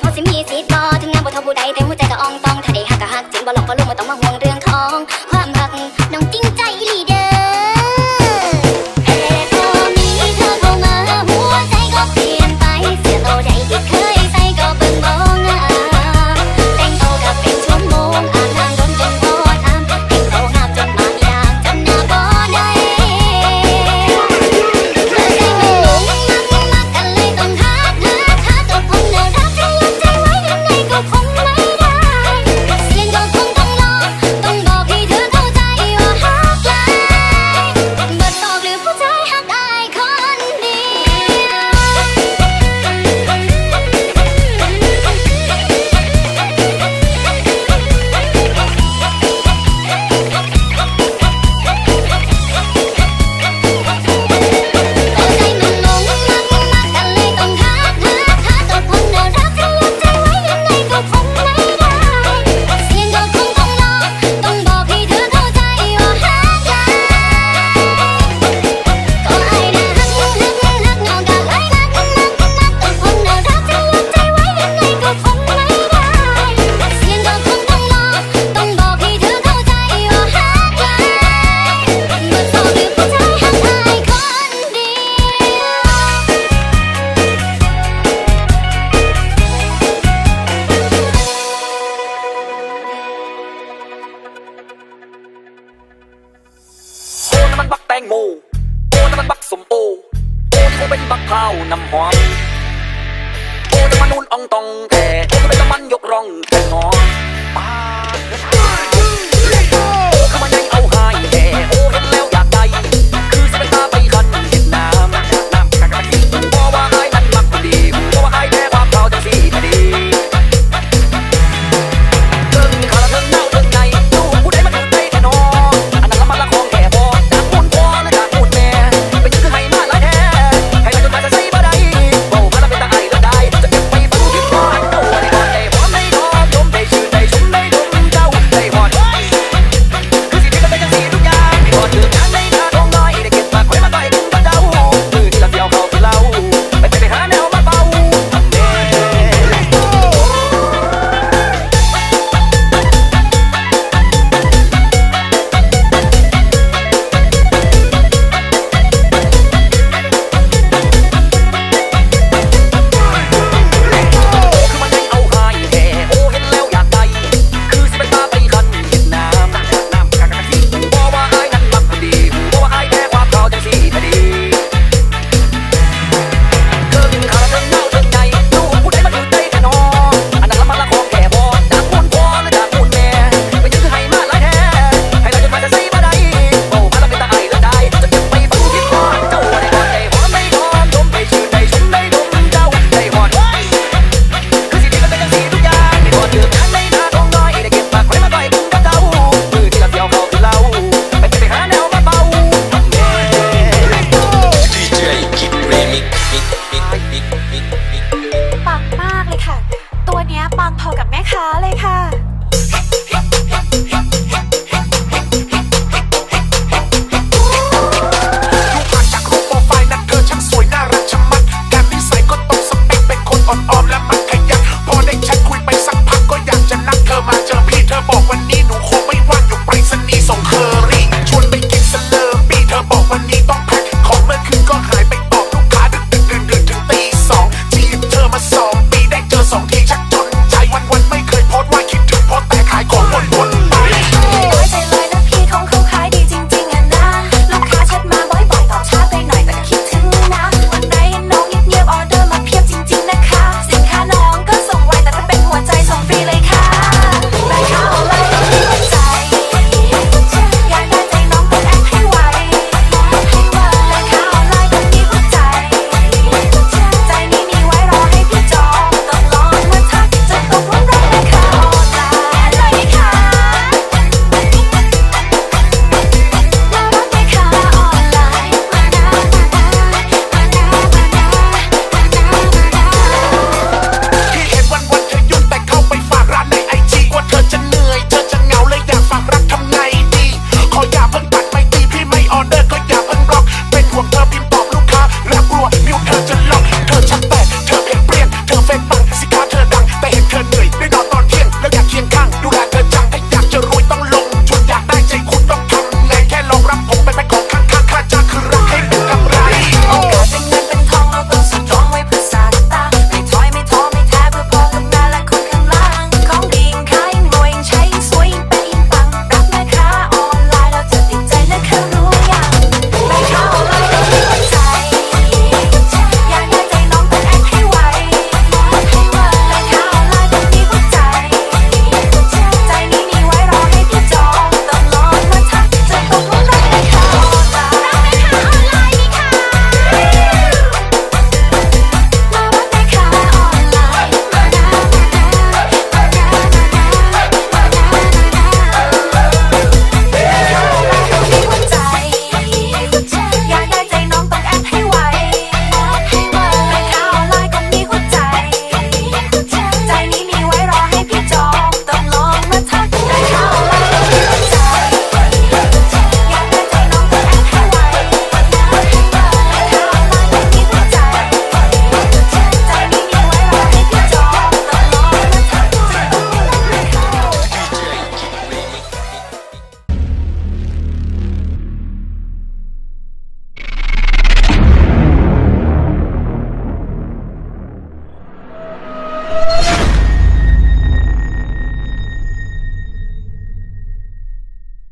เขาสิมีสีทธิ์บ่ถึงงานบ่เท่าผู้ใดแต่หัวใจก็อ่องต้องถ้าได้หักก็หักจริงบ่หลอกบ่ลวงมาต้องมา องตองแต่เอจะเป็นตะมันยกร่องแต่งอ